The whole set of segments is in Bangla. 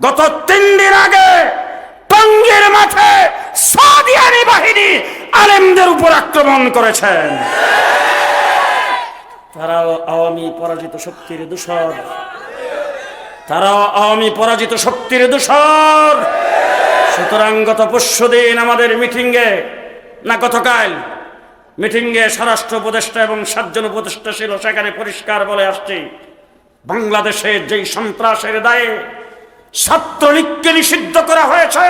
গত তিন দিন আগে টঙ্গীর মাঠে সাদিয়ানি বাহিনী আলেমদের উপর আক্রমণ করেছেন। তারাও আওয়ামী পরাজিত শক্তির দূষর তারাও আওয়ামী পরাজিত শক্তির দূষর সুতরাং গত পরশু দিন আমাদের মিটিংয়ে, না গতকাল, মিটিংয়ে স্বরাষ্ট্র উপদেষ্টা এবং সাতজন উপদেষ্টা ছিল, সেখানে পরিষ্কার বলে আসছি, বাংলাদেশে যেই সন্ত্রাসের দায়ে ছাত্রলীগকে নিষিদ্ধ করা হয়েছে।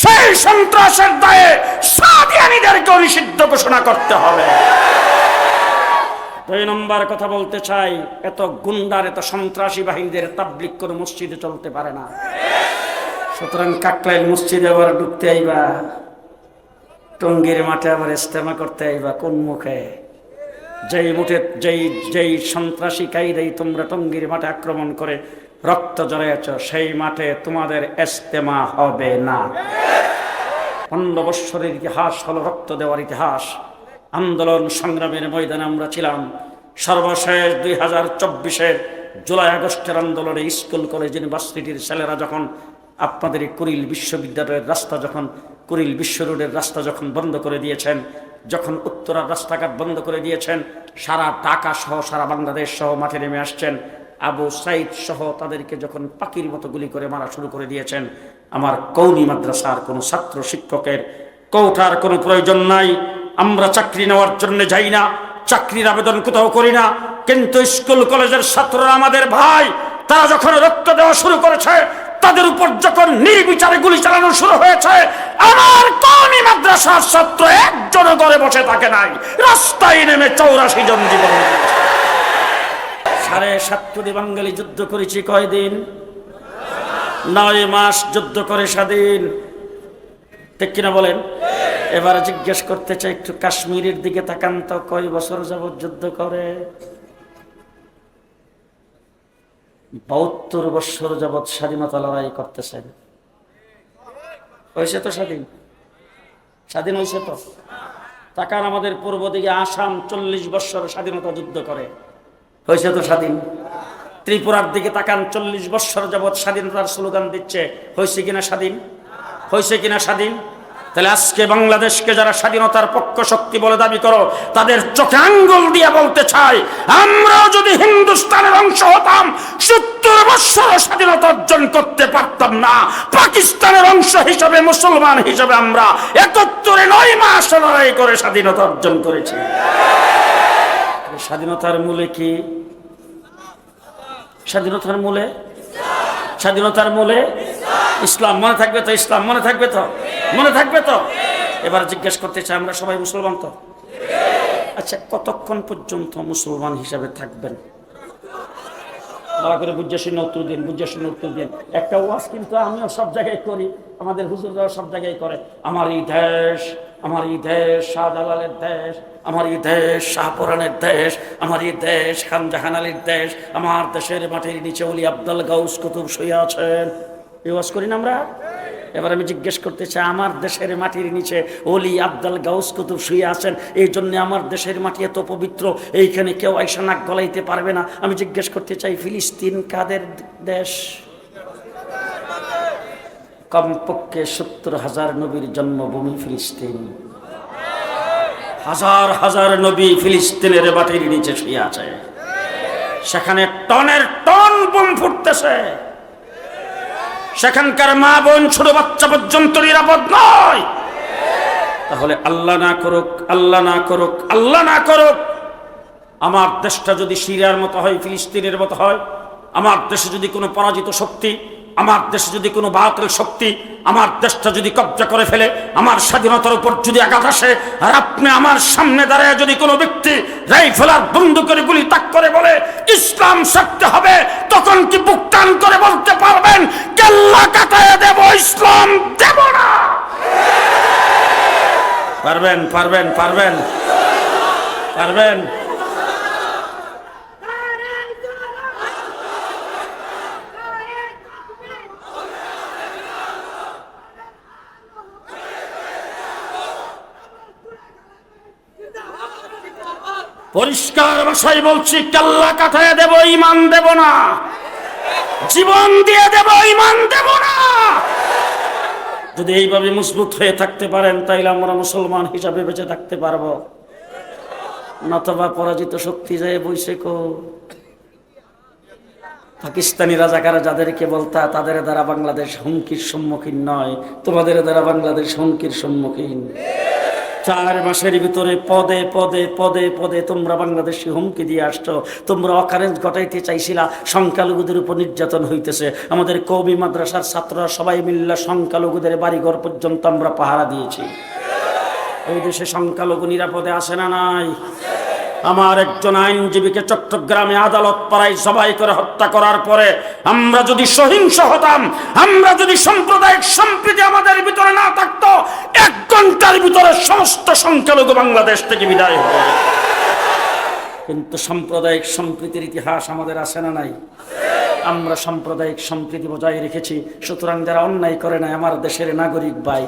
সেই সন্ত্রাসের দায়ে সাদিয়ানিদেরকেও নিষিদ্ধ ঘোষণা করতে হবে। দুই নম্বর কথা বলতে চাই, এত গুন্ডার, এত সন্ত্রাসী বাহিনীদের তাবলিক কোনো মসজিদে চলতে পারে না। সুতরাং কাকলাইল মসজিদে আবার ঢুকতে আইবা, টঙ্গির মাঠে আবার ইস্তেমা করতে আইবা, কোন মুখে? যেই মুঠে, যেই যেই সন্ত্রাসী কাইদাই তোমরা টঙ্গির মাঠে আক্রমণ করে রক্ত জড়াইয়াছ সেই মাঠে তোমাদের ইস্তেমা হবে না। পনেরো বৎসরের ইতিহাস হলো রক্ত দেওয়ার ইতিহাস। আন্দোলন সংগ্রামের ময়দানে আমরা ছিলাম। সর্বশেষ দুই হাজার চব্বিশের জুলাই, আগস্টের আন্দোলনে স্কুল, কলেজ, ইউনিভার্সিটির ছেলেরা যখন আপনাদের কুড়িল বিশ্ববিদ্যালয়ের রাস্তা যখন, কুড়িল বিশ্ব রোডের রাস্তা যখন বন্ধ করে দিয়েছেন, যখন উত্তরার রাস্তাঘাট বন্ধ করে দিয়েছেন, সারা ঢাকা সহ সারা বাংলাদেশ সহ মাঠে নেমে আসছেন আবু সাইদ সহ তাদেরকে যখন পাখির মতো গুলি করে মারা শুরু করে দিয়েছেন, আমার কৌমি মাদ্রাসার কোনো ছাত্র শিক্ষকের কৌঠার কোনো প্রয়োজন নাই। আমরা চাকরি নেওয়ার জন্য যাই না, চাকরির আবেদন কোথাও করি না। কিন্তু স্কুল কলেজের ছাত্ররা আমাদের ভাই, তারা যখন রক্ত দেওয়া শুরু করেছে, তাদের উপর যখন নির্বিচারে গুলি চালানো শুরু হয়েছে, আমার কৌমি মাদ্রাসার ছাত্র একজনও ঘরে বসে থাকে নাই। রাস্তায় নেমে চৌরাশি জন জীবন। সাড়ে সাত কোটি বাঙালি যুদ্ধ করেছি কয়দিন? নয় মাস যুদ্ধ করে স্বাধীন। ঠিক কিনা বলেন? এবার জিজ্ঞেস করতে চাই, একটু কাশ্মীরের দিকে তাকান তো, কয় বছর যাবৎ যুদ্ধ করে? বাহাত্তর বছর যাবৎ স্বাধীনতা লড়াই করতেছেন। হয়েছে তো স্বাধীন? স্বাধীন হয়েছে তো? তাকান আমাদের পূর্ব দিকে, আসাম চল্লিশ বছর স্বাধীনতা যুদ্ধ করে। হয়েছে তো স্বাধীন। ত্রিপুরার দিকে তাকান, চল্লিশ বছর যাবৎ স্বাধীনতার স্লোগান দিচ্ছে। হয়েছে কিনা স্বাধীন? হয়েছে কিনা স্বাধীন? তাহলে আজকে বাংলাদেশকে যারা স্বাধীনতার পক্ষ শক্তি বলে দাবি করো, তাদের চোখে আঙ্গুল দিয়ে বলতে চাই, আমরাও যদি হিন্দুস্তানের অংশ হতাম, সত্তর বৎসর স্বাধীনতা অর্জন করতে পারতাম না। পাকিস্তানের অংশ হিসাবে, মুসলমান হিসাবে আমরা একাত্তরে নয় মাস লড়াই করে স্বাধীনতা অর্জন করেছি। স্বাধীনতার মূলে কি? স্বাধীনতার মূলে? স্বাধীনতার মূলে? ইসলাম, মনে থাকবে তো ইসলাম, মনে থাকবে তো? মনে থাকবে তো? এবার জিজ্ঞেস করতে চাই, আমরা সবাই মুসলমান তো? আচ্ছা কতক্ষণ পর্যন্ত মুসলমান হিসাবে থাকবেন? দয়া করে বুঝে শুনে উত্তর দিন, বুঝে উত্তর দিন। একটা ওয়াজ কিন্তু আমিও সব জায়গায় করি, আমাদের হুজুররাও সব জায়গায় করে। আমার এই দেশ, আমার এই দেশ শাহজালালের দেশ, আমার এই দেশ শাহপুরানের দেশ, আমার এই দেশ খান আলীর দেশ, আমার দেশের মাটির নিচে অলি আব্দুল গাউস কুতুব শুয়ে আছেন। এই ওয়াজ করি না আমরা? এবার আমি জিজ্ঞেস করতে চাই, আমার দেশের মাটির নিচে অলি আব্দাল গাউস কুতুব শুয়ে আছেন, এই জন্য আমার দেশের মাটি এত পবিত্র, এইখানে কেউ আইসা নাক গলাইতে পারবে না। আমি জিজ্ঞেস করতে চাই, ফিলিস্তিন কাদের দেশ? কমপক্ষে সত্তর হাজার নবীর জন্মভূমি ফিলিস্তিন। হাজার হাজার নবী ফিলিস্তিনের মাটির নিচে শুয়ে আছে। সেখানে টনের টন বোম ফুটতেছে। সেখানকার মা বোন ছোট বাচ্চা পর্যন্ত নিরাপদ নয়। তাহলে আল্লাহ না করুক, আল্লাহ না করুক, আল্লাহ না করুক। আমার দেশটা যদি সিরিয়ার মতো হয়, ফিলিস্তিনের মতো হয়, আমার দেশে যদি কোনো পরাজিত শক্তি আমার দেশে যদি কোনো বাতিল শক্তি আমার দেশটা যদি কবজা করে ফেলে, আমার স্বাধীনতার উপর যদি আঘাত আসে, আর আপনি আমার সামনে দাঁড়ায় যদি কোনো ব্যক্তি রাইফেলার বন্ধ করে গুলি তাক করে বলে, ইসলাম সত্য হবে, তখন কি বুকটান করে বলতে পারবেন, কেল্লা কাটায় দেব, ইসলাম দেব না পারবেন পারবেন পারবেন পারবেন। পরিষ্কার ভাষায় বলছি, কাল্লা কাঠায় দেব, ইমান দেব না। জীবন দিয়ে দেব, ইমান দেব না। যদি এইভাবে মজবুত হয়ে থাকতে পারেন, তাইলে আমরা মুসলমান হিসাবে বেঁচে থাকতে পারব। নতবা পরাজিত শক্তি যায় বইছে কো। পাকিস্তানি রাজাকারা যাদেরকে বলতা, তাদের দ্বারা বাংলাদেশ হুমকির সম্মুখীন নয়। তোমাদের দ্বারা বাংলাদেশ হুমকির সম্মুখীন। চার মাসের ভিতরে পদে পদে পদে পদে তোমরা বাংলাদেশে হুমকি দিয়ে আসছো। তোমরা অকারেন্স ঘটাইতে চাইছিলা, সংখ্যালঘুদের উপর নির্যাতন হইতেছে। আমাদের কবি মাদ্রাসার ছাত্ররা সবাই মিল্লা সংখ্যালঘুদের বাড়িঘর পর্যন্ত আমরা পাহারা দিয়েছি। এই দেশে সংখ্যালঘু নিরাপদে আসে না নাই? আমার একজন আইনজীবীকে চট্টগ্রামে আদালত পাড়ায় সবাই করে হত্যা করার পরে আমরা যদি সহিংস হতাম, আমরা যদি সাম্প্রদায়িক সম্প্রীতি আমাদের ভিতরে না থাকতো, এক ঘণ্টার ভিতরে সমস্ত সংখ্যালঘু বাংলাদেশ থেকে বিদায় হবে কিন্তু সাম্প্রদায়িক সম্প্রীতির ইতিহাস আমাদের আছে না নাই। আমরা সাম্প্রদায়িক সম্প্রীতি বজায় রেখেছি, সুতরাং যারা অন্যায় করে নাই, আমার দেশের নাগরিক ভাই।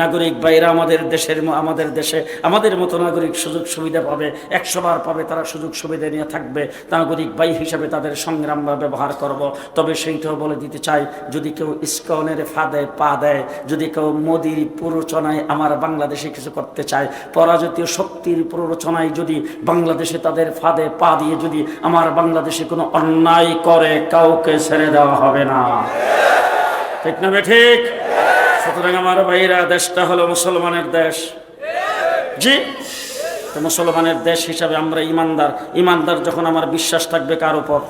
নাগরিক বাইরা আমাদের দেশের আমাদের দেশে আমাদের মতো নাগরিক সুযোগ সুবিধা পাবে, একশো বার পাবে, তারা সুযোগ সুবিধা নিয়ে থাকবে। নাগরিক ভাই হিসাবে তাদের সংগ্রাম আমরা ব্যবহার করব। তবে সেইটাও বলে দিতে চাই, যদি কেউ ইস্কনের ফাঁদে পা দেয়, যদি কেউ মোদির প্ররোচনায় আমার বাংলাদেশে কিছু করতে চায়, পরাজিতীয় শক্তির প্ররোচনায় যদি বাংলাদেশে তাদের ফাঁদে পা দিয়ে যদি আমার বাংলাদেশে কোনো অন্যায় করে, কাউকে ছেড়ে দেওয়া হবে না। ঠিক না বে ঠিক? সুতরাং আমার ভাইরা দেশটা হলো মুসলমানের দেশ। জি? তো মুসলমানের দেশ হিসাবে আমরা ইমানদার। ইমানদার যখন আমার বিশ্বাস থাকবে কার উপর?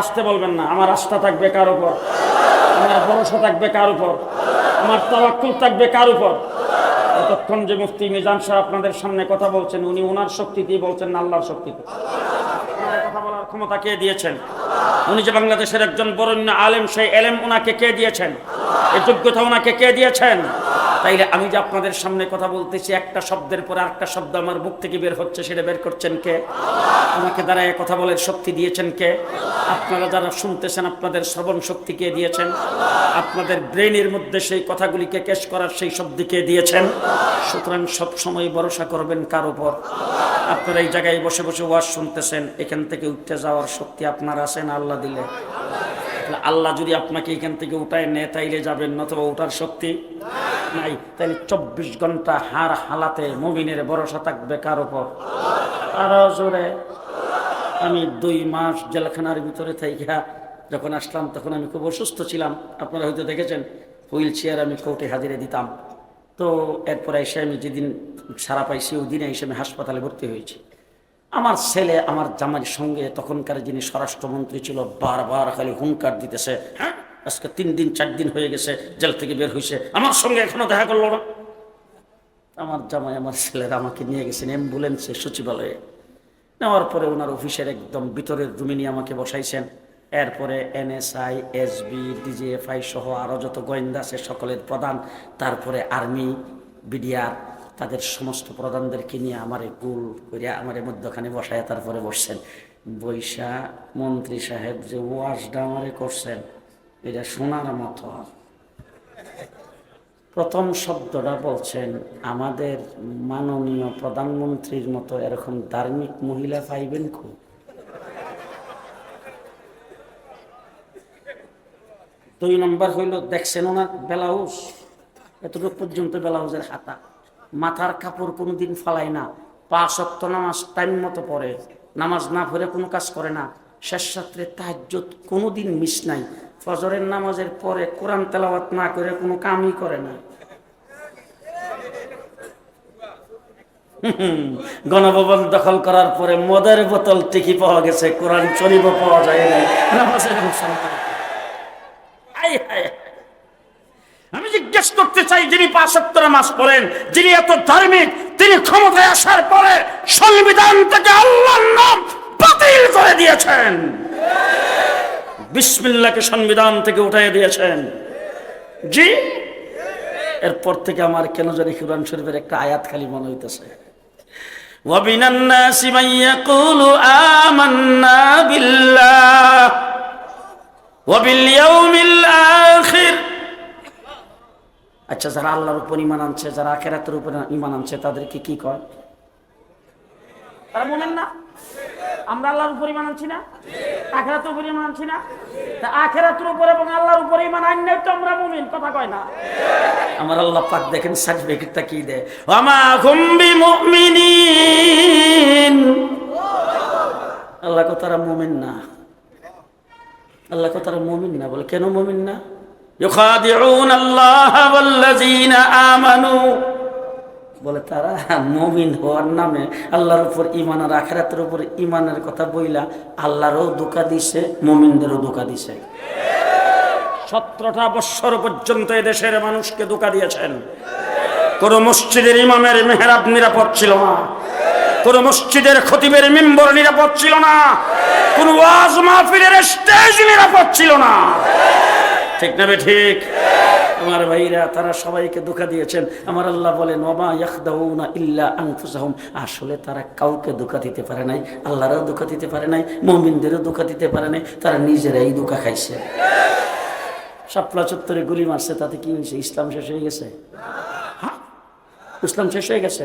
আসতে বলবেন না। আমার আস্থা থাকবে কার উপর? আমার ভরসা থাকবে কার উপর? আমার তাওয়াক্কুল থাকবে কার উপর? এতক্ষণ যে মুফতি মিজান সাহেব আপনাদের সামনে কথা বলছেন, উনি ওনার শক্তি দিয়ে বলছেন না, আল্লাহর ওনার কথা বলার ক্ষমতা কে দিয়েছেন? উনি যে বাংলাদেশের একজন বরণ্য আলেম, সেই এলেম ওনাকে কে দিয়েছেন? এই যোগ্যতা ওনাকে কে দিয়েছেন? তাইলে আমি যে আপনাদের সামনে কথা বলতেছি, একটা শব্দের পর একটা শব্দ আমার মুখ থেকে বের হচ্ছে, সেটা বের করছেন কে? আমাকে দাঁড়ায় কথা বলার শক্তি দিয়েছেন কে? আপনারা যারা শুনতেছেন, আপনাদের শ্রবণ শক্তি কে দিয়েছেন? আপনাদের ব্রেনের মধ্যে সেই কথাগুলিকে কেশ করার সেই শব্দ কে দিয়েছেন? সুতরাং সব সময় ভরসা করবেন কার উপর? আপনারা এই জায়গায় বসে বসে ওয়াজ শুনতেছেন, এখান থেকে উঠতে যাওয়ার শক্তি আপনার আছেন আল্লাহ দিলে? আল্লাহ যদি আপনাকে এখান থেকে উঠায় নেয়, তাইলে যাবেন, নতুবা ওঠার শক্তি নাই। তাইলে চব্বিশ ঘণ্টা হার হালাতে মুমিনের ভরসা থাকবে কার উপর? আরও জোরে। আমি দুই মাস জেলখানার ভিতরে থাইকা, যখন আসলাম, তখন আমি খুব অসুস্থ ছিলাম। আপনারা হয়তো দেখেছেন, হুইল চেয়ার আমি কোর্টে হাজিরে দিতাম। তো এরপরে এসে আমি যেদিন সারা পাইছি, ওই দিনে এসে আমি হাসপাতালে ভর্তি হয়েছি। আমার ছেলে, আমার জামাইয়ের সঙ্গে তখনকার যিনি স্বরাষ্ট্রমন্ত্রী ছিল, বারবার খালি হুঙ্কার দিতেছে হ্যাঁ আজকে তিন দিন, চার দিন হয়ে গেছে, জেল থেকে বের হয়েছে আমার সঙ্গে এখনও দেখা করল না। আমার জামাই, আমার ছেলেরা আমাকে নিয়ে গেছেন অ্যাম্বুলেন্সে সচিবালয়ে। নেওয়ার পরে ওনার অফিসের একদম ভিতরের রুমে নিয়ে আমাকে বসাইছেন। এরপরে এনএসআই, এসবি, ডিজিএফআই সহ আরও যত গোয়েন্দা আছে সকলের প্রধান, তারপরে আর্মি, বিডিআর, তাদের সমস্ত প্রধানদেরকে নিয়ে আমারে গুল করিয়া আমারে মধ্যখানে বসায় তারপরে বসছেন। বৈশা মন্ত্রী সাহেব যে ওয়াজটা আমারে করছেন, এটা শোনার মতো। প্রথম শব্দটা বলছেন, আমাদের মাননীয় প্রধানমন্ত্রীর মতো এরকম ধার্মিক মহিলা পাইবেন খুব দুই নম্বর হইল, দেখছেন ওনার ব্লাউজ? এতটুকু পর্যন্ত ব্লাউজের হাতা মাথার কাপড় কোনোদিন ফালায় না। পা শক্ত নামাজ টাইম মতো পড়ে। নামাজ না পড়ে কোনো কাজ করে না। শেষ রাত্রে তাহাজ্জুদ কোনোদিন মিস নাই। ফজরের নামাজের পরে কোরআন তেলাওয়াত না করে কোনো কামই করে না। গণভবন দখল করার পরে মদের বোতল টিকি পাওয়া গেছে। কোরআন শরীফ পাওয়া যায় না নামাজের হায় হায়। আমি জিজ্ঞেস করতে চাই যিনি পাঁচাত্তর মাস পড়েন যিনি এত ধার্মিক তিনি ক্ষমতায় আসার পরে সংবিধান থেকে আল্লাহর নাম বাতিল করে দিয়েছেন বিসমিল্লাহকে সংবিধান থেকে উঠাই দিয়েছেন জি এরপর থেকে আমার কেন জানি কুরআন শরীফের একটা আয়াত খালি মনে হইতেছে ومن الناس من يقول آمنا بالله وباليوم الآخر আচ্ছা যারা আল্লাহর উপর ইমান আনছে যারা আখেরাতের উপর ইমান আনছে তাদেরকে কি কয়? তারা বলেন না? আমরা আল্লাহর উপর ইমান আনছি না? আখেরাতের উপর ইমান আনছি না? তা আখেরাতের উপর এবং আল্লাহর উপর ইমান আনলে তো আমরা মুমিন কথা কয় না? আমার আল্লাহ পাক দেখেন সার্টিফিকেটটা কি দেয়? আমা গুম্বি মুমিনিন আল্লাহ কো তারা মুমিন না। আল্লাহ কো মুমিন না। বলে, কেন মমিন না? বলে, তারা মমিন হওয়ার নামে আল্লাহর উপর ইমান আর আখেরাতের উপর ইমানের কথা বইলা আল্লাহরও ধোকা দিছে, মমিনদেরও ধোকা দিছে। সতেরোটা বৎসর পর্যন্ত এদেশের মানুষকে ধোকা দিয়েছেন। কোন মসজিদের ইমামের মেহরাব নিরাপদ ছিল না। কোন মসজিদের খতিবের মেম্বর নিরাপদ ছিল না। কোন ওয়াজ মাহফিলের স্টেজ নিরাপদ ছিল না। ঠিক না ঠিক? আমার ভাইরা, তারা সবাইকে ধোকা দিয়েছেন। আমার আল্লাহ বলেন, ওমা ইল্লা আনফুসাহুম। আসলে তারা কাউকে ধোকা দিতে পারে নাই, আল্লাহরও ধোকা দিতে পারে নাই, মুমিনদেরও ধোকা দিতে পারে নাই, তারা নিজেরাই ধোকা খাইছে। শাপলা চত্বরে গুলি মারছে, তাতে কি হয়েছে? ইসলাম শেষ হয়ে গেছে? ইসলাম শেষ হয়ে গেছে।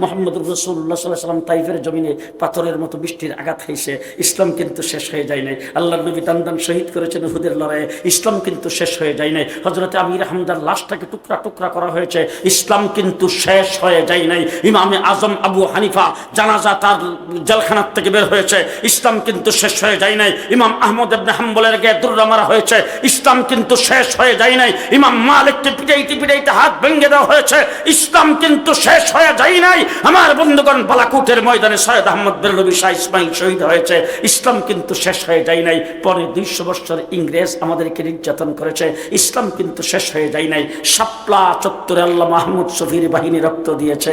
মোহাম্মদ রসুল্লাহ সাল্লাহ সাল্লাম তাইফের জমিনে পাথরের মতো বৃষ্টির আঘাত খাইছে ইসলাম কিন্তু শেষ হয়ে যায় নাই। আল্লাহ নবী দান শহীদ করেছেন হুদের লড়াইয়ে। ইসলাম কিন্তু শেষ হয়ে যায় নাই। হজরতে আমির হামদার লাশটাকে টুকরা টুকরা করা হয়েছে। ইসলাম কিন্তু শেষ হয়ে যায় নাই। ইমামে আজম আবু হানিফা জানাজা তার জেলখানার থেকে বের হয়েছে। ইসলাম কিন্তু শেষ হয়ে যায় নাই। ইমাম আহমদ ইবনে হাম্বলের গায়ে দুর্রা মারা হয়েছে। ইসলাম কিন্তু শেষ হয়ে যায় নাই। ইমাম মালিককে পিটাইতে পিটাইতে হাত ভেঙে দেওয়া হয়েছে। ইসলাম কিন্তু শেষ হয়ে যায় নাই। আমার বন্ধুগণ বালাকুটের ময়দানে সৈয়দ আহমদ বেরলবি শাহ ইসমাইল শহীদ হয়েছে। ইসলাম কিন্তু শেষ হয়ে যায় নাই। পরে দুইশো বছর ইংরেজ আমাদেরকে নির্যাতন করেছে। ইসলাম কিন্তু শেষ হয়ে যায় নাই। শাপলা চত্বরে আল্লাহ মাহমুদ শফির বাহিনী রক্ত দিয়েছে।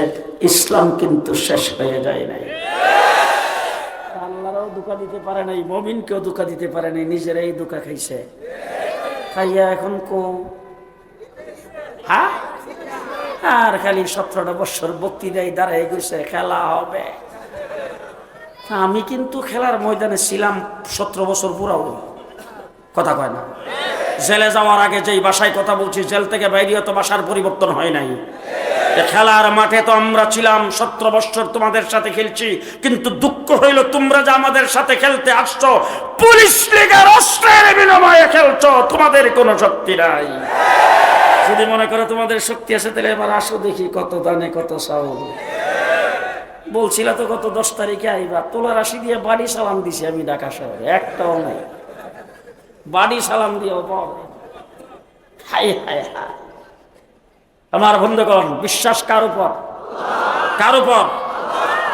ইসলাম কিন্তু শেষ হয়ে যায় নাই, নিজেরাই ধোকা খাইছে। খাইয়া এখন কো হ্যাঁ? আর খালি সতেরোটা বছর বক্তৃতায় দাঁড়াই গেছে, খেলা হবে। আমি কিন্তু খেলার ময়দানে ছিলাম সতেরো বছর পুরাও। কথা কয় না। জেলে যাওয়ার আগে যেই বাসায় কথা বলছি, জেল থেকে বাইরে তো বাসার পরিবর্তন হয় নাই। খেলার মাঠে তো আমরা ছিলাম, সতেরো বছর তোমাদের সাথে খেলছি, কিন্তু দুঃখ হইল তোমরা যে আমাদের সাথে খেলতে আসছো। পুলিশ লীগের অস্ত্রের বিনিময়ে খেলছো, তোমাদের কোনো শক্তি নাই। যদি মনে করো তোমাদের শক্তি আছে তাহলে এবার আসো দেখি কত দানে কত চাউল বলছিল তো গত দশ তারিখে আইবা তোলা রাশি দিয়ে বাড়ি সালাম দিছি আমি ঢাকা শহরে, একটাও নাই। বাড়ি সালাম দিয়ে হাই হাই আমার বন্ধুগণ, বিশ্বাস কার উপর? কার উপর?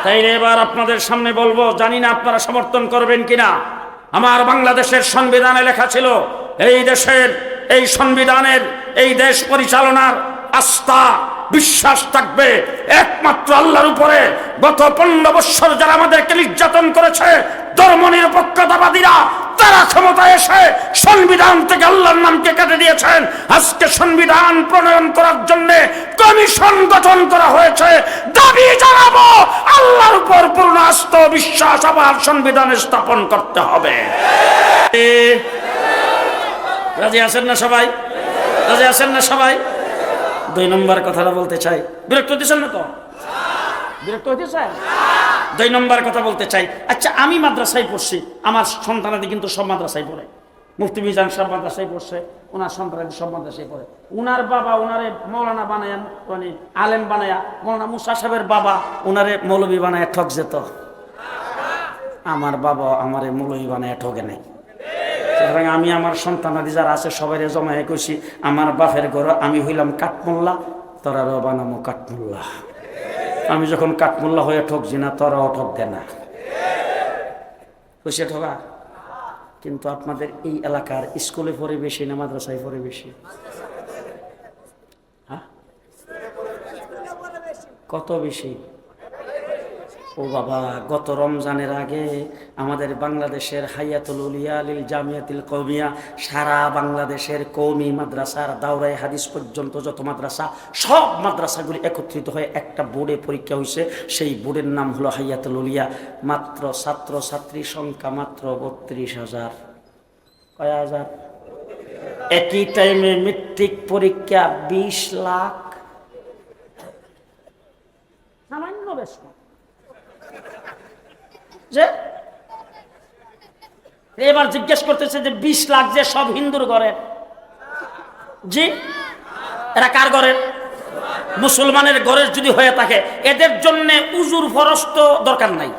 তাই এবার আপনাদের সামনে বলব, জানি না আপনারা সমর্থন করবেন কিনা। আমার বাংলাদেশের সংবিধানে লেখা ছিল, এই দেশের, এই সংবিধানের এই দেশ পরিচালনার আস্থা, বিশ্বাস থাকবে। একমাত্র আল্লাহর উপরে গত পনেরো বৎসর যারা আমাদেরকে নির্যাতন করেছে ধর্ম নিরপেক্ষতাবাদীরা তারা ক্ষমতায় এসে সংবিধান থেকে আল্লাহর নামকে কেটে দিয়েছেন। আজকে সংবিধান প্রণয়ন করার জন্য কমিশন গঠন করা হয়েছে। দাবি জানাব, আল্লাহর উপর পূর্ণ আস্থ বিশ্বাস আবার সংবিধানে স্থাপন করতে হবে। রাজি আছেন না সবাই? রাজি আছেন না সবাই? দুই নম্বর কথাটা বলতে চাই। বিরক্ত হতেছেন না তো? বিরক্ত হতে চাই দুই নম্বর কথা বলতে চাই। আচ্ছা আমি মাদ্রাসায় পড়ছি। আমার সন্তানাদি কিন্তু সব মাদ্রাসায় পড়ে। মুফতি মিজান সব মাদ্রাসায় পড়ছে, ওনার সন্তানাদি সব মাদ্রাসায় পড়ে। উনার বাবা ওনারে মৌলানা বানায়া মানে আলেম বানায়া, মৌলানা মুসা সাহেবের বাবা ওনারে মৌলবী বানায়া ঠক যেত আমার বাবা আমারে মৌলবী বানায়া ঠকে নাই। সুতরাং আমি আমার সন্তানাদি যারা আছে সবাই জমায়ে কইছি, আমার বাপের ঘর আমি হইলাম কাঠমোল্লা, তোরা বানামো কাঠমোল্লা। আমি যখন কাঠমোল্লা হয়ে ঠকছি না, তোরাও দে না। খুশি ঠকা? কিন্তু আপনাদের এই এলাকার স্কুলে পড়ে বেশি না, মাদ্রাসায় পড়ে বেশি হ্যাঁ? কত বেশি? ও বাবা, গত রমজানের আগে আমাদের বাংলাদেশের হাইয়াতুল উলিয়া জামিয়াতুল কৌমিয়া সারা বাংলাদেশের কৌমি মাদ্রাসার দাওরাই হাদিস পর্যন্ত যত মাদ্রাসা, সব মাদ্রাসাগুলি একত্রিত হয়ে একটা বোর্ডে পরীক্ষা হয়েছে। সেই বোর্ডের নাম হলো হাইয়াতুল উলিয়া। মাত্র ছাত্র ছাত্রী সংখ্যা মাত্র বত্রিশ হাজার। কয় হাজার? একই টাইমে মেট্রিক পরীক্ষা বিশ লাখ। সামান্য বেশ। যে? এবার জিজ্ঞেস করতেছে যে বিশ লাখ যে সব হিন্দুর ঘরের জি? এরা কার ঘরের মুসলমানের ঘরের যদি হয়ে থাকে, এদের জন্য উজুর ফরস তো দরকার নাই।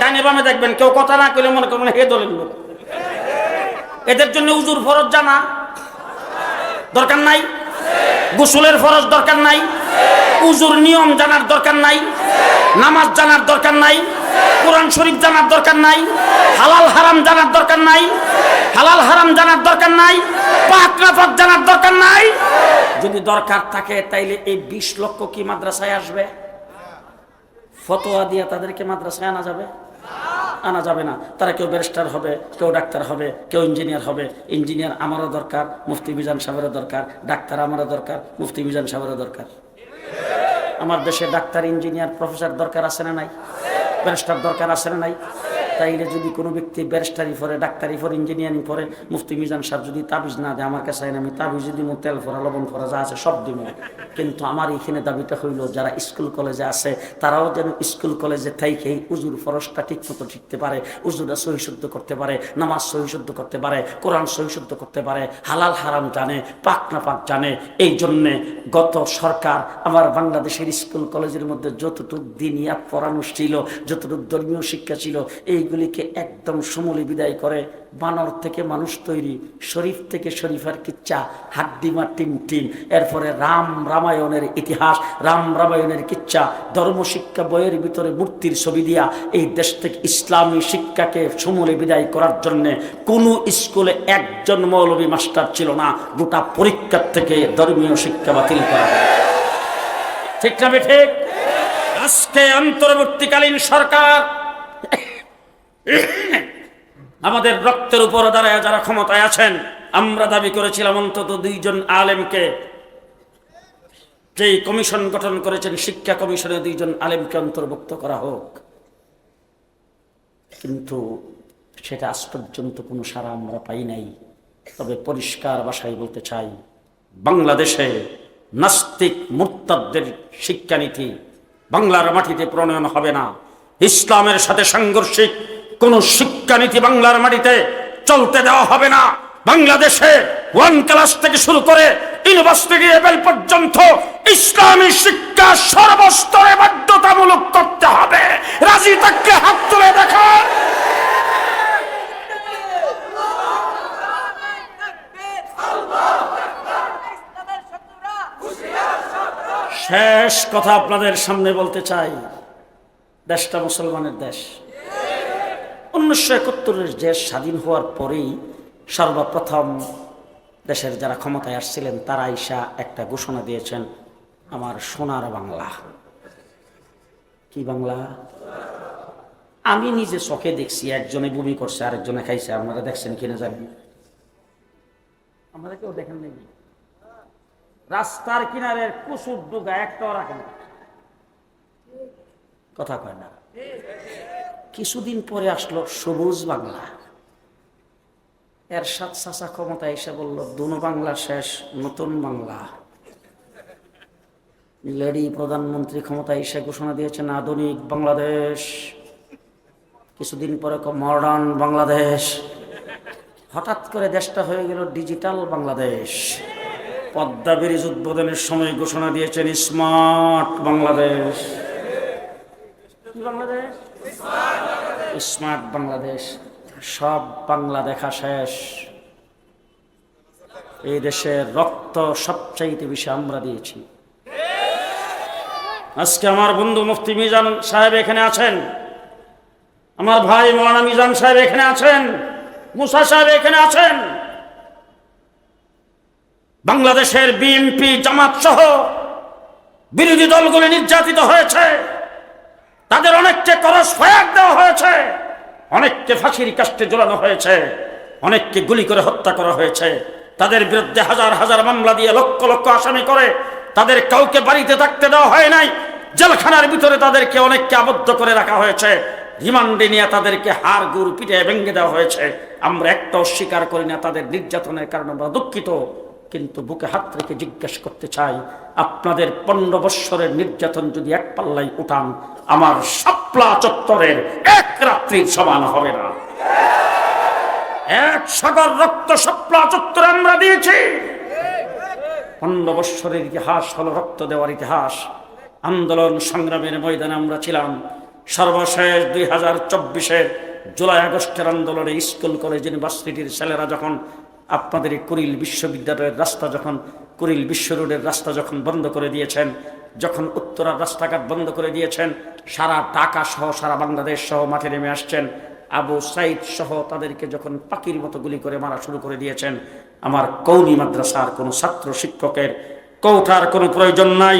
ডানে বামে দেখবেন, কেউ কথা না কইলে মনে করবেন হে দলের এদের জন্য উজুর ফরজ জানা দরকার নাই? গোসলের ফরজ দরকার নাই? উজুর নিয়ম জানার দরকার নাই, নামাজ জানার দরকার নাই, কোরআন শরীফ জানার দরকার নাই, হালাল হারাম জানার দরকার নাই, হালাল হারাম জানার দরকার নাই, পাক জানার দরকার নাই। যদি দরকার থাকে তাইলে এই বিশ লক্ষ কি মাদ্রাসায় আসবে? ফতোয়া দিয়ে তাদেরকে মাদ্রাসায় আনা যাবে? আনা যাবে না। তারা কেউ ব্যারিস্টার হবে, কেউ ডাক্তার হবে, কেউ ইঞ্জিনিয়ার হবে। ইঞ্জিনিয়ার আমারও দরকার, মুফতি মিজান সাহেবেরও দরকার, ডাক্তার আমারও দরকার, মুফতি মিজান সাহেবেরও দরকার। আমার দেশে ডাক্তার ইঞ্জিনিয়ার প্রফেসর দরকার আছে না নাই? ব্যারিস্টার দরকার আছে না নাই? তাইলে যদি কোনো ব্যক্তি ব্যারিস্টারি পড়ে, ডাক্তারি পড়ে, ইঞ্জিনিয়ারিং পড়ে, মুফতি মিজান সাহেব যদি তাবিজ না দেয়, আমার কাছে আমি তাবিজ দিব, তেল ফোরা লবণ ফোরা যা আছে সব দিব। কিন্তু আমার এখানে দাবিটা হইল, যারা স্কুল কলেজে আছে, তারাও যেন স্কুল কলেজে থাইকে উজুর ফরসটা ঠিক মতো শিখতে পারে উজুরা সহিশুদ্ধ করতে পারে, নামাজ সহিশুদ্ধ করতে পারে, কোরআন সহিশুদ্ধ করতে পারে, হালাল হারাম জানে, পাক না পাক জানে, এই জন্যে গত সরকার আমার বাংলাদেশের স্কুল কলেজের মধ্যে যতটুক দিনিয়া পড়ানো ছিল, যতটুক ধর্মীয় শিক্ষা ছিল এইগুলিকে একদম সমূলে বিদায় করে, বানর থেকে মানুষ তৈরি, শরীফ থেকে শরীফার কিচ্ছা হাড্ডিমা টিম টিম এরপরে রাম রামায়ণের ইতিহাস, রাম রামায়ণের কিচ্ছা, ধর্মশিক্ষা বইয়ের ভিতরে মূর্তির ছবি দিয়া এই দেশ থেকে ইসলামী শিক্ষাকে সমূলে বিদায় করার জন্যে কোনো স্কুলে একজন মৌলবী মাস্টার ছিল না, গোটা পরীক্ষার থেকে ধর্মীয় শিক্ষা বাতিল করা। ঠিক না ঠিক? আজকে অন্তর্বর্তীকালীন সরকার আমাদের রক্তের উপর দাঁড়ায় যারা ক্ষমতায় আছেন, আমরা দাবি করেছিলাম অন্তত দুইজন আলেমকে। যেই কমিশন গঠন করেছেন, শিক্ষা কমিশনে দুইজন আলেমকে অন্তর্ভুক্ত করা হোক। কিন্তু সেটা আজ পর্যন্ত কোনো সারা আমরা পাই নাই। তবে পরিষ্কার ভাষায় বলতে চাই, বাংলাদেশে নাস্তিক মুরতাদদের শিক্ষানীতি বাংলার মাটিতে প্রণয়ন হবে না। ইসলামের সাথে সাংঘর্ষিক কোন শিক্ষানীতি বাংলার মাটিতে চলতে দেওয়া হবে না। বাংলাদেশে ওয়ান ক্লাস থেকে শুরু করে ইউনিভার্সিটি লেভেল পর্যন্ত ইসলামী শিক্ষা সর্বস্তরে বাধ্যতামূলক করতে হবে। রাজি তাকে হাত তুলে দেখান। শেষ কথা আপনাদের সামনে বলতে চাই, দেশটা মুসলমানের দেশ। উনিশশো একাত্তরের দেশ স্বাধীন হওয়ার পরেই সর্বপ্রথম দেশের যারা ক্ষমতায় আসছিলেন, তারা ঈশা একটা ঘোষণা দিয়েছেন, আমার সোনার বাংলা। কি বাংলা? আমি নিজে চোখে দেখছি, একজনে বমি করছে, আরেকজনে খাইছে, আপনারা দেখছেন কিনা জানি না। আপনারা কেউ দেখেন নাকি রাস্তার কিনারের কুসুর ডুগা একটাও রাখেন কথা কয় না। কিছুদিন পরে আসলো সবুজ বাংলা। এর সাত চাষা ক্ষমতা এসে বলল, দুনো বাংলা শেষ, নতুন বাংলা। লেডি প্রধানমন্ত্রী ক্ষমতা এসে ঘোষণা দিয়েছেন, আধুনিক বাংলাদেশ। কিছুদিন পরে মডার্ন বাংলাদেশ। হঠাৎ করে দেশটা হয়ে গেল ডিজিটাল বাংলাদেশ। পদ্মা ব্রিজ উদ্বোধনের সময় ঘোষণা দিয়েছেন, স্মার্ট বাংলাদেশ। বাংলাদেশ? স্মার্ট বাংলাদেশ, সব বাংলা দেখা শেষ। এই দেশের রক্ত সবচাইতে বেশি আমরা দিয়েছি। আজকে আমার বন্ধু মুফতি মিজান সাহেব এখানে আছেন। আমার ভাই মৌলানা মিজান সাহেব এখানে আছেন। মুসা সাহেব এখানে আছেন। বাংলাদেশের বিএনপি জামাত সহ বিরোধী দলগুলি নির্যাতিত হয়েছে। তাদের অনেককে করস ফায়ার দেওয়া হয়েছে, অনেককে ফাঁসির কাষ্টে ঝোলানো হয়েছে, অনেককে গুলি করে হত্যা করা হয়েছে। তাদের বিরুদ্ধে হাজার হাজার মামলা দিয়ে লক্ষ লক্ষ আসামি করে, তাদের কাউকে বাড়িতে থাকতে দেওয়া হয় নাই, জেলখানার ভিতরে তাদেরকে অনেককে আবদ্ধ করে রাখা হয়েছে, রিমান্ডে নিয়ে তাদেরকে হাড় গুড় পিঠে ভেঙে দেওয়া হয়েছে। আমরা একটা অস্বীকার করি না তাদের নির্যাতনের কারণে, আমরা দুঃখিত, কিন্তু বুকে হাত রেখে জিজ্ঞেস করতে চাই, আপনাদের পনেরো বৎসরের নির্যাতন যদি এক পাল্লাই উঠান আমার সাপলা চত্বরের এক রাত্রির সমান হবে না। এক সাগর রক্ত সপ্লা চত্বর আমরা দিয়েছি। পনেরো বৎসরের ইতিহাস হলো রক্ত দেওয়ার ইতিহাস। আন্দোলন সংগ্রামের ময়দানে আমরা ছিলাম। সর্বশেষ দুই হাজার চব্বিশের জুলাই আগস্টের আন্দোলনে স্কুল, কলেজ, ইউনিভার্সিটির ছেলেরা যখন আপনাদের কুড়িল বিশ্ববিদ্যালয়ের রাস্তা যখন, কুড়িল বিশ্ব রোডের রাস্তা যখন বন্ধ করে দিয়েছেন যখন উত্তরার রাস্তাঘাট বন্ধ করে দিয়েছেন, সারা ঢাকা সহ সারা বাংলাদেশ সহ মাঠে নেমে আসছেন। আবু সাইদ সহ তাদেরকে যখন পাখির মতো গুলি করে মারা শুরু করে দিয়েছেন, আমার কৌমি মাদ্রাসার কোনো ছাত্র শিক্ষকের কৌঠার কোনো প্রয়োজন নাই।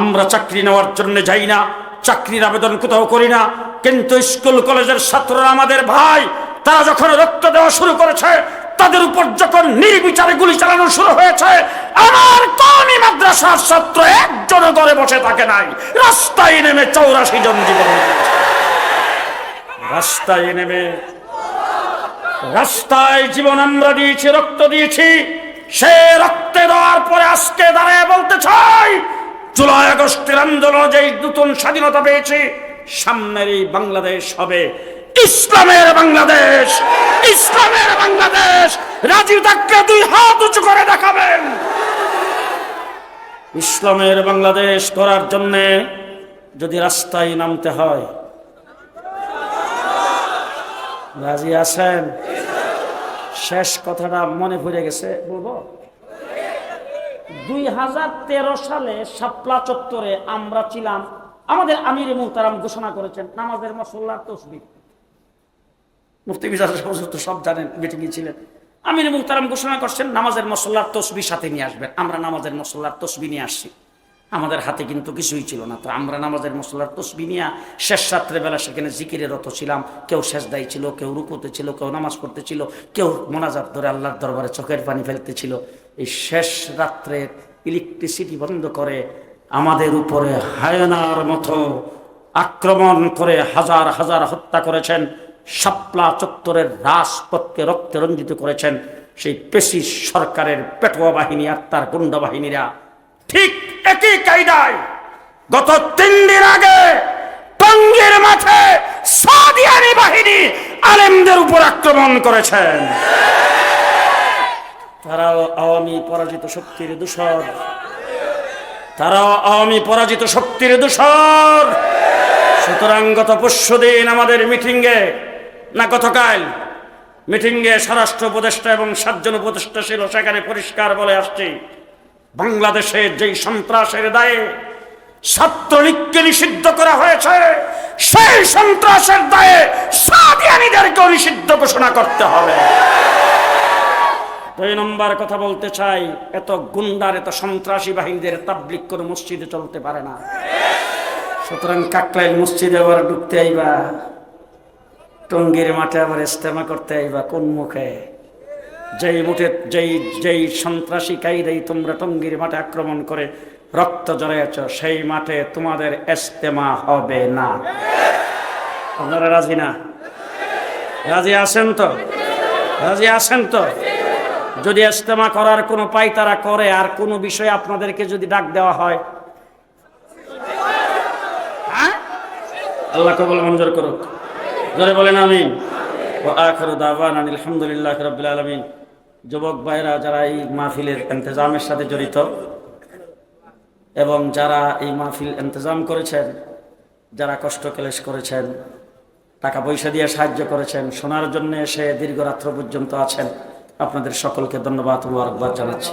আমরা চাকরি নেওয়ার জন্য যাই না, চাকরির আবেদন কোথাও করি না। কিন্তু স্কুল কলেজের ছাত্ররা আমাদের ভাই, তারা যখন রক্ত দেওয়া শুরু করেছে তাদের উপর যখন নির্বিচারে গুলি চালানো শুরু হয়েছে, আমার কৌমি মাদ্রাসার ছাত্র একজন ঘরে বসে থাকে নাই রাস্তায় নেমে চৌরাশি জন জীবন। রাস্তায় নেমে, রাস্তায় জীবন আমরা দিয়েছি, রক্ত দিয়েছি সে রক্তে দেওয়ার পরে আজকে দাঁড়ায় বলতে চাই, জুলাই আগস্টের আন্দোলন যে নতুন স্বাধীনতা পেয়েছি, সামনের এই বাংলাদেশ হবে ইসলামের বাংলাদেশ ইসলামের বাংলাদেশ। রাজি থাকলে দুই হাত উঁচু করে দেখাবেন। ইসলামের বাংলাদেশ করার জন্যে যদি রাস্তায় নামতে হয়, রাজি আছেন? শেষ কথাটা মনে পড়ে গেছে, বলব? দুই হাজার তেরো সালে শাপলা চত্বরে আমরা ছিলাম। আমাদের আমির মুহতারাম ঘোষণা করেছেন, নামাজের মসল্লার তসবি মুফতি বিজার তো সব জানেন মিটিংয়ে ছিলেন। আমির মুহতারাম ঘোষণা করছেন, নামাজের মসল্লার তসবি সাথে নিয়ে আসবেন আমরা নামাজের মসল্লার তসবি নিয়ে আসছি। আমাদের হাতে কিন্তু কিছুই ছিল না। তো আমরা নামাজের মশলার তসবি নিয়ে শেষ রাত্রেবেলা সেখানে জিকিরে রত ছিলাম। কেউ শেষদাই ছিল, কেউ রুকুতে ছিল, কেউ নামাজ পড়তে ছিল, কেউ মোনাজাত ধরে আল্লাহর দরবারে চোখের পানি ফেলতে ছিল। এই শেষ রাত্রে ইলেকট্রিসিটি বন্ধ করে আমাদের উপরে হায়নার মতো আক্রমণ করে হাজার হাজার হত্যা করেছেন। শাপলা চত্বরের রাজপথকে রক্তে রঞ্জিত করেছেন সেই পেশি সরকারের পেটোয়া বাহিনী আর তার গুন্ডা বাহিনীরা। ঠিক একই কায়দায় গত তিন দিন আগে টঙ্গের মাঠে সাদিয়ানি বাহিনী আলেমদের উপর আক্রমণ করেছেন। তারাও আওয়ামী পরাজিত শক্তির দূষর তারাও আওয়ামী পরাজিত শক্তির দূষর সুতরাং গত পরশু দিন আমাদের মিটিংয়ে না গতকাল মিটিংয়ে স্বরাষ্ট্র উপদেষ্টা এবং সাতজন উপদেষ্টা ছিল, সেখানে পরিষ্কার বলে আসছি, বাংলাদেশে যেই সন্ত্রাসের দায়ে ছাত্রলীগকে নিষিদ্ধ করা হয়েছে, সেই সন্ত্রাসের দায়ে সাদিয়ানিদেরকেও নিষিদ্ধ ঘোষণা করতে হবে। দুই নম্বর কথা বলতে চাই, এত গুন্ডার, এত সন্ত্রাসী বাহিনীদের তাবলিক করে মসজিদে চলতে পারে না। সুতরাং কাকলাইল মসজিদে আবার ঢুকতে আইবা। টঙ্গির মাঠে আবার ইস্তেমা করতে আইবা, কোন মুখে? যেই মুঠে যেই যেই সন্ত্রাসী কাইদাই তোমরা টঙ্গির মাঠে আক্রমণ করে রক্ত জড়াইয়াছ, সেই মাঠে তোমাদের ইস্তেমা হবে না। আপনারা রাজি না? রাজি আছেন তো? রাজি আছেন তো? যদি ইস্তেমা করার কোনো পাই তারা করে, আর কোনো বিষয়ে আপনাদেরকে যদি ডাক দেওয়া হয়? হ্যাঁ? আল্লাহ কবল মঞ্জুর করুক। জোরে বলেন আমিন। ও আখর দাওয়ান আলহামদুলিল্লাহ রবিল আলমিন। যুবক ভাইরা যারা এই মাহফিলের ইন্তজামের সাথে জড়িত এবং যারা এই মাহফিল ইন্তজাম করেছেন, যারা কষ্ট ক্লেশ করেছেন, টাকা পয়সা দিয়ে সাহায্য করেছেন, শোনার জন্য এসে দীর্ঘ রাত্র পর্যন্ত আছেন, আপনাদের সকলকে ধন্যবাদ, মুবারকবাদ জানাচ্ছি।